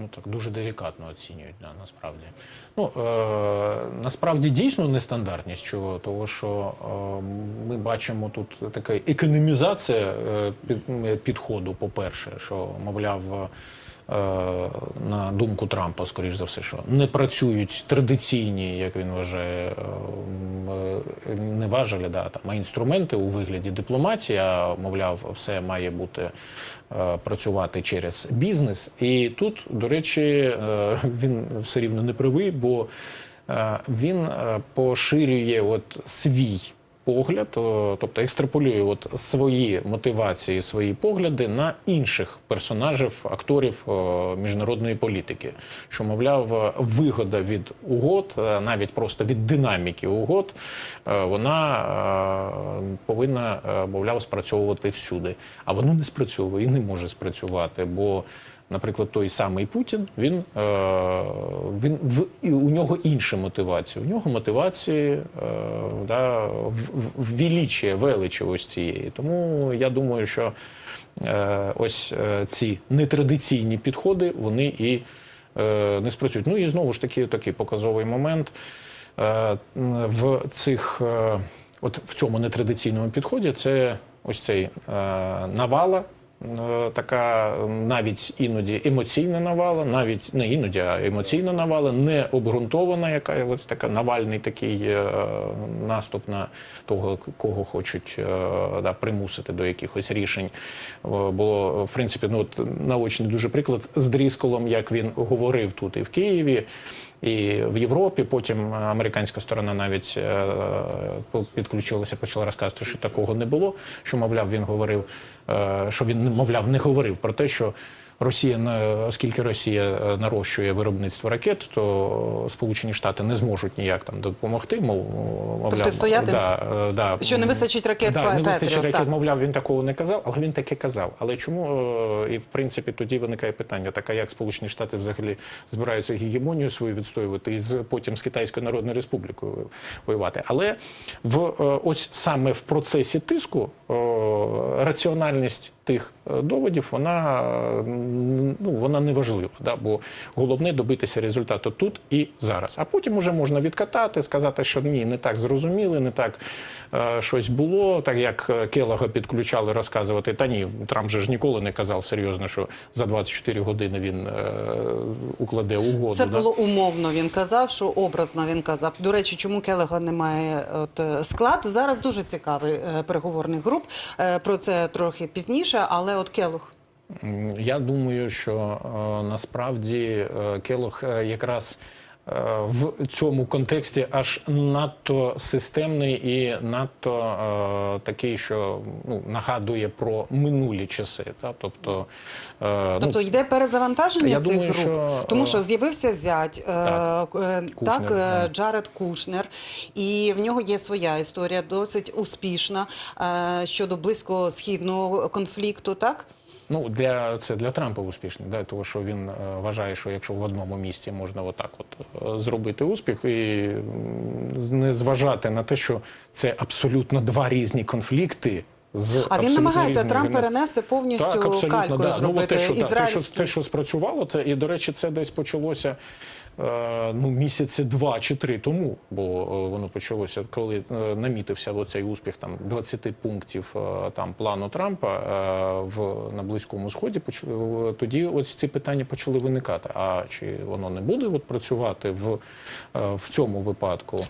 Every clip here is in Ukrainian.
ну так дуже делікатно оцінюють да, насправді. Ну е, насправді дійсно нестандартність чого, того що е, ми бачимо тут така економізація е, під, підходу, по-перше, що мовляв. Е, На думку Трампа, скоріш за все, що не працюють традиційні, як він вважає, е, е, не важелі, да, там, а інструменти у вигляді дипломатії, а мовляв, все має бути працювати через бізнес. І тут, до речі, він все рівно не правий, бо він поширює от свій погляд, тобто екстраполює от свої мотивації, свої погляди на інших персонажів, акторів міжнародної політики. Що, мовляв, е, вигода від угод, е, навіть просто від динаміки угод, е, вона е, повинна, е, мовляв, спрацьовувати всюди. А воно не спрацьовує і не може спрацювати, бо Наприклад, той самий Путін, він, е, він в, у нього інші мотивації. У нього мотивації е, да, в, в, ввеличує, величі ось цієї. Тому я думаю, що е, ось ці нетрадиційні підходи, вони і не спрацюють. Ну і знову ж таки такий показовий момент в цих, от в цьому нетрадиційному підході, це ось цей навала. Е, Така навіть іноді емоційна навала, навіть не іноді, а емоційна навала, не обґрунтована, яка ось така навальний такий е, наступ на того, кого хочуть е, да, примусити до якихось рішень. Е, Бо, в принципі, ну от наочний дуже приклад з Дрісколом, як він говорив тут і в Києві. І в Європі потім американська сторона навіть е, підключилася, почала розказувати, що такого не було. Що мовляв, він говорив, е, що він мовляв, не говорив про те, що Росія оскільки Росія е, нарощує виробництво ракет, то Сполучені Штати не зможуть ніяк там допомогти. Мов мовляв, Протистояти? Да, е, да, Що не вистачить ракет да, не вистачить ракет, так. мовляв, він такого не казав, але він таке казав. Але чому е, і в принципі тоді виникає питання: така як Сполучені Штати взагалі збираються гегемонію свою відстоювати і з потім з Китайською Народною Республікою воювати. Але в ось саме в процесі тиску раціональність тих доводів вона ну вона не важлива, да? бо головне добитися результату тут і зараз. А потім уже можна відкатати, сказати, що ні, не так зрозуміли, не так е, щось було. Так як е, Келога підключали розказувати, та ні, Трамп же ж ніколи не казав серйозно, що за 24 години він е, укладе угоду. Це да? було умовно. Він казав, що образно він казав. До речі, чому Келега немає от е, склад? Зараз дуже цікавий е, переговорних груп. Е, Про це трохи пізніше, але от Келух. Я думаю, що е, насправді е, Келох е, якраз в цьому контексті аж надто системний і надто е, такий, що ну, нагадує про минулі часи. Та? Тобто, е, ну, Тобто йде перезавантаження я цих думаю, груп, що, тому що з'явився зять, так, е, Кушнер, так, е. Джаред Кушнер, і в нього є своя історія, досить успішна е, щодо близькосхідного конфлікту. Так Ну, для це для Трампа успішний, да, тому що він е, вважає, що якщо в одному місці можна отак от е, зробити успіх і не зважати на те, що це абсолютно два різні конфлікти. З А він намагається Трамп перенести повністю так, абсолютно, кальку да. Ну, те, що, Ізраїльський... те, що, те, що спрацювало, це і до речі, це десь почалося ну, місяці два чи три тому, бо е, воно почалося, коли е, намітився оцей успіх там 20 пунктів е, там плану Трампа е, в на близькому сході. е, Тоді ось ці питання почали виникати. А чи воно не буде от працювати в, е, в цьому випадку?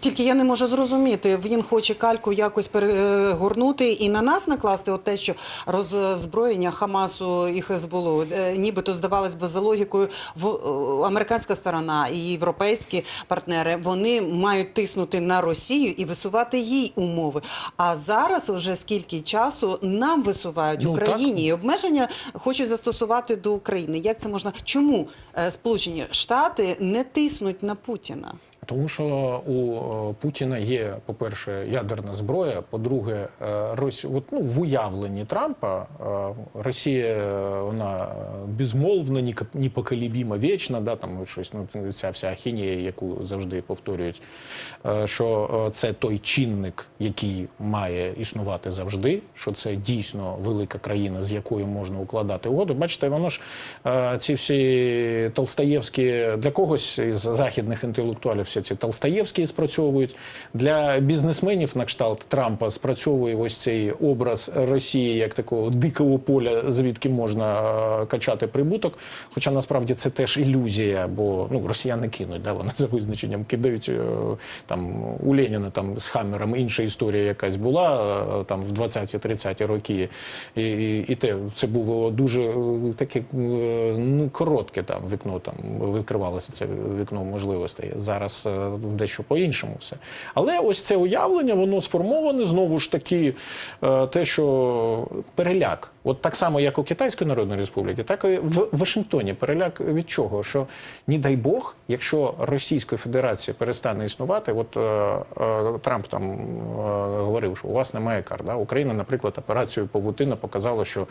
Тільки я не можу зрозуміти, він хоче кальку якось перегорнути і на нас накласти от те, що роззброєння Хамасу і Хезболу, е, нібито здавалось би за логікою, в е, американська сторона і європейські партнери вони мають тиснути на Росію і висувати їй умови. А зараз вже скільки часу нам висувають Ну, Україні так. і обмеження хочуть застосувати до України. Як це можна? Чому е, Сполучені Штати не тиснуть на Путіна? Тому що у е, Путіна є, по-перше, ядерна зброя. По-друге, е, Рос... от, ну, в уявленні Трампа е, Росія вона безмолвна, непоколебіма, вічна, да, там щось, ну, ця вся ахінія, яку завжди повторюють, що це той чинник, який має існувати завжди, що це дійсно велика країна, з якою можна укладати угоду. Бачите, воно ж ці всі толстаєвські для когось із західних інтелектуалів всі ці толстаєвські спрацьовують для бізнесменів на кшталт Трампа спрацьовує ось цей образ Росії як такого дикого поля, звідки можна е, качати прибуток. Хоча насправді це теж ілюзія, бо ну росіяни кинуть, да вони за визначенням кидають е, там у Леніна там з Хаммером інша історія якась була е, там в 20-30 роки, і, і, і те це було дуже е, таке е, ну коротке там вікно там відкривалося це вікно можливостей. Зараз е, дещо по-іншому все. Але ось це уявлення, воно сформоване знову ж таки, е, те, що переляк. От так само, як у Китайської Народної Республіки, так і в Вашингтоні. Переляк від чого? Що ні дай Бог, якщо Російська Федерація перестане існувати, от е, Трамп там говорив, що у вас немає карт. Да? Україна, наприклад, операцію Павутина показала, що.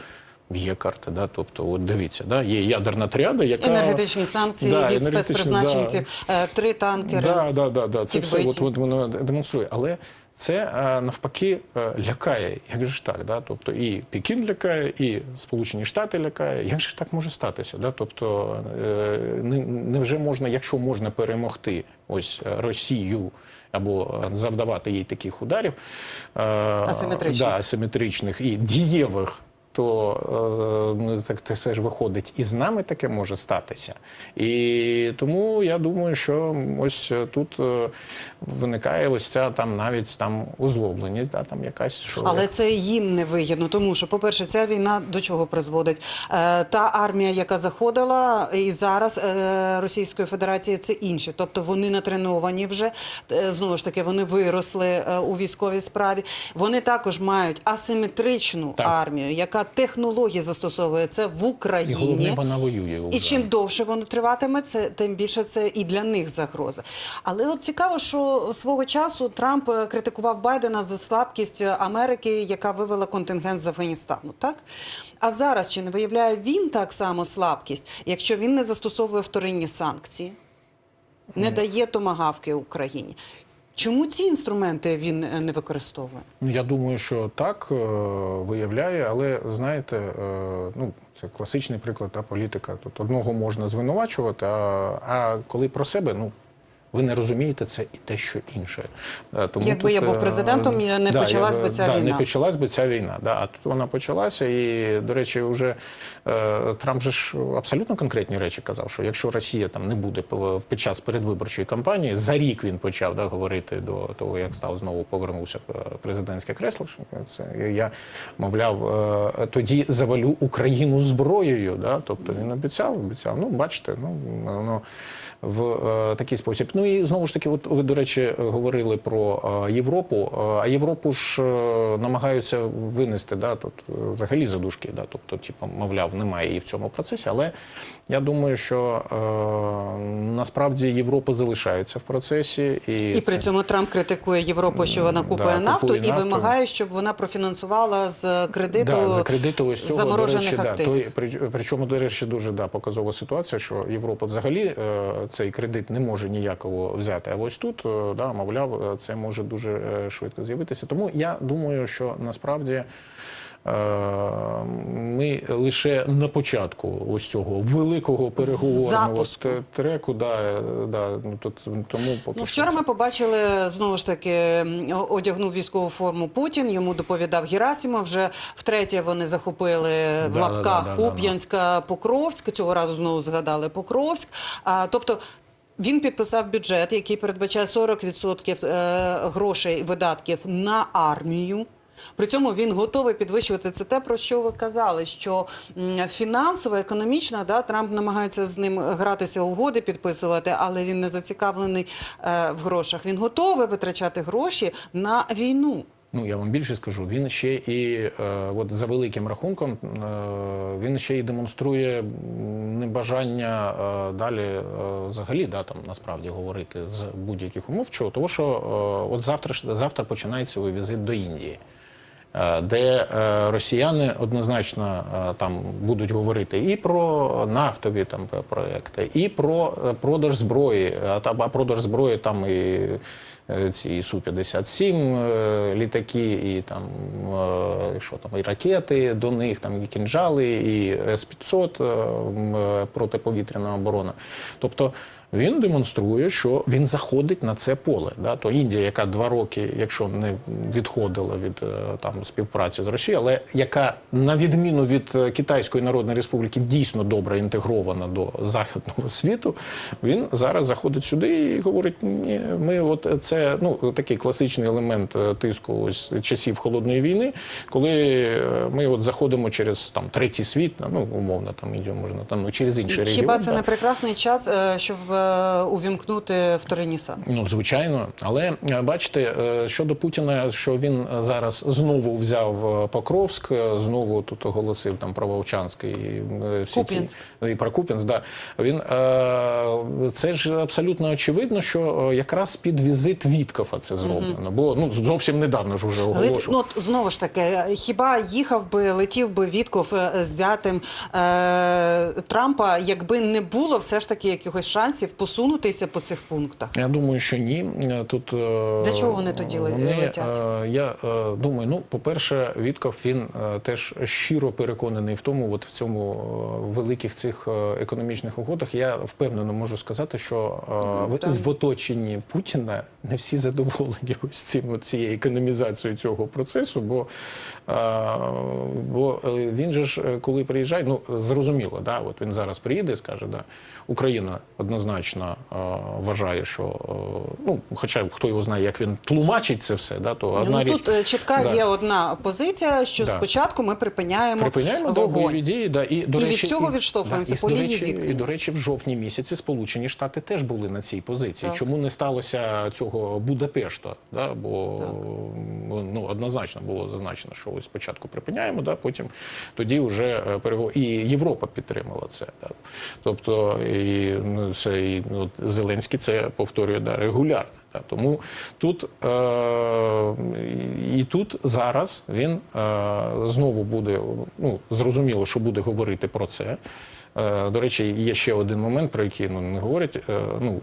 Є карта, да, тобто, от дивіться, да, є ядерна тріада, яка Енергетичні санкції Да, від енергетичні, спецпризначенців, е, три танкери. Да, да, да, да. Це все от, от воно демонструє. Але це е, навпаки е, лякає. Як же ж так? Да? Тобто і Пекін лякає, і Сполучені Штати лякає. Як же ж так може статися? Да? Тобто, не- невже можна, якщо можна перемогти ось Росію або завдавати їй таких ударів Асиметричних. Да, асиметричних і дієвих. То е, ну, так це все ж виходить, і з нами таке може статися. І тому я думаю, що ось е, тут е, виникає ось ця там навіть там озлобленість, да, там якась що Але це їм не вигідно, тому що, по-перше, ця війна до чого призводить? Е, та армія, яка заходила, і зараз е, Російської Федерації це інше. Тобто вони натреновані вже е, знову ж таки, вони виросли е, у військовій справі. Вони також мають асиметричну Так. армію, яка технології застосовує це в і Україні. головне вона воює. І чим довше воно триватиме, це тим більше це і для них загроза. Але от цікаво, що свого часу Трамп е, критикував Байдена за слабкість Америки, яка вивела контингент з Афганістану. Так а зараз чи не виявляє він так само слабкість, якщо він не застосовує вторинні санкції, не дає томагавки Україні? Чому ці інструменти він е, не використовує? Ну, Я думаю, що так е, виявляє, але знаєте, е, ну це класичний приклад та політика. Тут одного можна звинувачувати, а, а коли про себе, ну. Ви не розумієте це і те, що інше. Е, Тому Якби я був е, президентом, не да, почалась би ця да, війна. Не почалась би ця війна. Да, а тут вона почалася, і до речі, вже е, Трамп же ж абсолютно конкретні речі казав, що якщо Росія там не буде під час передвиборчої кампанії, за рік він почав да, говорити до того, як став знову повернувся в президентське кресло. Це я мовляв, тоді завалю Україну зброєю. Да? Тобто він обіцяв, обіцяв. Ну, бачите, ну воно в такий спосіб. Ну і знову ж таки, от ви, до речі, говорили про Європу. А Європу ж е, намагаються винести да, тут е, взагалі задушки. Да, тобто, типу, мовляв, немає її в цьому процесі. Але я думаю, що е, насправді Європа залишається в процесі. І, І при цьому Трамп критикує Європу, що вона Да, купує нафту, купує і нафту. вимагає, щоб вона профінансувала з кредиту, Да, за кредиту ось цього, до заморожених речі, да, той, при- причому, до речі, дуже да, показова ситуація, що Європа взагалі е, цей кредит не може ніякого взяти. А ось тут, е, да, мовляв, е, це може дуже е, швидко з'явитися. Тому я думаю, що насправді. Ми лише на початку ось цього великого переговорного треку, да, да, ну, тут, тому поки Ну, вчора це- ми побачили знову ж таки одягнув військову форму Путін. Йому доповідав Герасимов. Вже втретє вони захопили в Да, лапках да, да, да, да. Куп'янська, Покровськ. Цього разу знову згадали Покровськ. А, тобто. Він підписав бюджет, який передбачає 40% е, грошей видатків на армію. При цьому він готовий підвищувати це те, про що ви казали, що фінансово, економічно, да, Трамп намагається з ним гратися угоди, підписувати, але він не зацікавлений е, в грошах. Він готовий витрачати гроші на війну. Ну я вам більше скажу. Він ще і е, от за великим рахунком е, він ще і демонструє небажання е, далі е, взагалі да там насправді говорити з будь-яких умов. Чого тому, що е, от завтра завтра починається його візит до Індії. е, Де е, росіяни однозначно е, там будуть говорити і про нафтові там проекти, і про продаж зброї, а продаж зброї там і ці су 57 е, літаки, і там е, що там, і ракети до них, там і кінжали, і С-500 е, м, е, протиповітряна оборона. Тобто він демонструє, що він заходить на це поле. Да? То Індія, яка два роки, якщо не відходила від е, там співпраці з Росією, але яка на відміну від е, Китайської Народної Республіки дійсно добре інтегрована до західного світу, він зараз заходить сюди і говорить: ні, ми от це ну такий класичний елемент е, тиску ось часів холодної війни, коли ми от заходимо через там третій світ, ну умовно там Індію можна там ну через інший регіон. Хіба це да. не прекрасний час, щоб увімкнути вторинні санкції? Ну, звичайно, але е, бачите, е, щодо Путіна, що він зараз знову взяв е, Покровськ, е, знову тут оголосив там про Вовчанськ і е, всі ці і про Куп'янськ, да. Він е, це ж абсолютно очевидно, що е, якраз під візит Віткофа це зроблено. Бо ну зовсім недавно ж уже оголошував. ну, знову ж таки, е, хіба їхав би, летів би Вітков е, з зятим е, Трампа, якби не було все ж таки якихось шансів посунутися по цих пунктах? Я думаю, що ні. Е, Тут е, Для чого вони тоді вони, летять? е, Я е, думаю, ну по-перше, Вітков він теж щиро переконаний в тому, от в цьому великих цих економічних угодах. Я впевнено можу сказати, що е, в- оточенні Путіна не всі задоволені ось цим цією економізацією цього процесу, бо, бо він же ж коли приїжджає, ну зрозуміло, да, от він зараз приїде і скаже, да, Україна однозначно е, вважає, що е, ну, хоча хто його знає, як він тлумачить це все, да, то одна Ну, річ. тут е, чітка Да. є одна позиція, що Да. спочатку ми припиняємо, Припиняємо да, вогонь. бойові дії, да, і до І від речі, цього відштовхуємося і, по лінії зіткнення. І до речі, в жовтні місяці Сполучені Штати теж були на цій позиції. Так. Чому не сталося цього Будапешта? Да? Бо ну однозначно було зазначено, що ось спочатку припиняємо, да, потім тоді вже переговори. І Європа підтримала це. Да. Тобто і ну, це і ну, Зеленський це повторює да, регулярно. Да. Тому тут е, і тут зараз він е, знову буде ну зрозуміло, що буде говорити про це. Е, До речі, є ще один момент, про який ну, не говорять. Е, Ну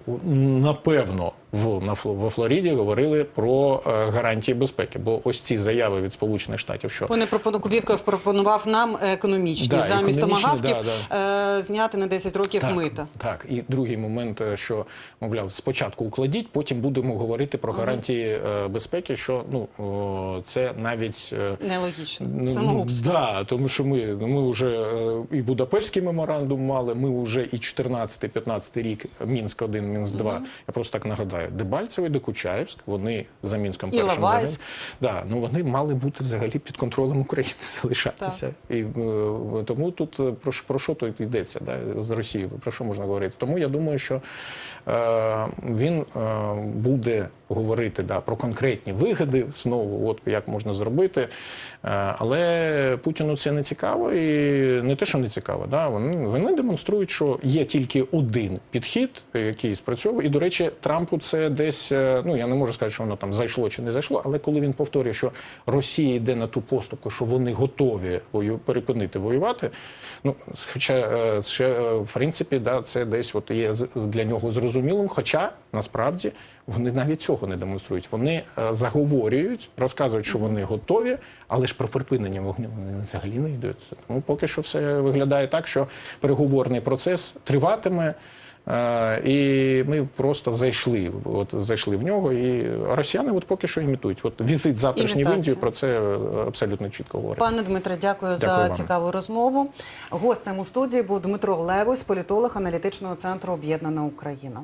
напевно, в на во Флориді говорили про е, гарантії безпеки, бо ось ці заяви від Сполучених Штатів, що Вони. Вітков пропонував нам економічні Да, замість економічні, томагавків да, е, зняти на 10 років так, мита. Так, і другий момент, е, що мовляв, спочатку укладіть, потім будемо говорити про гарантії е, безпеки. Що ну це навіть Нелогічно. Ну, Самогубство. Да, тому що ми, ну, ми вже і Будапештський меморандум мали, ми вже і 14-15 рік Мінськ 1 Мінськ 2 Я просто так нагадаю, Дебальцево і Докучаєвськ, вони за Мінськом І першим Іловайськ. Да, ну вони мали бути взагалі під контролем України залишатися. І е, тому тут е, про, про що тут йдеться да, з Росією? Про що можна говорити? Тому я думаю, що е, він е, буде говорити да, про конкретні вигоди знову, от як можна зробити. Е, але Путіну це не цікаво, і не те, що не цікаво. Да, вони, вони демонструють, що є тільки один підхід, який спрацьовує. І, до речі, Трампу це десь, е, ну я не можу сказати, що воно там зайшло чи не зайшло, але коли він повторює, що Росія йде на ту поступку, що вони готові вою, перепинити воювати. Ну, хоча е, ще, в принципі, да, це десь от є для нього зрозумілим. Хоча насправді вони навіть цього не демонструють. Вони е, заговорюють, розказують, що вони готові, але ж про припинення вогню вони взагалі не йдуться. Тому поки що все виглядає так, що переговорний процес триватиме. Е, І ми просто зайшли, от зайшли в нього, і росіяни от поки що імітують. От візит завтрашній в Індію про це е, абсолютно чітко говорить. Пане Дмитре, дякую, за вам. цікаву розмову. Гостем у студії був Дмитро Левось, політолог аналітичного центру Об'єднана Україна.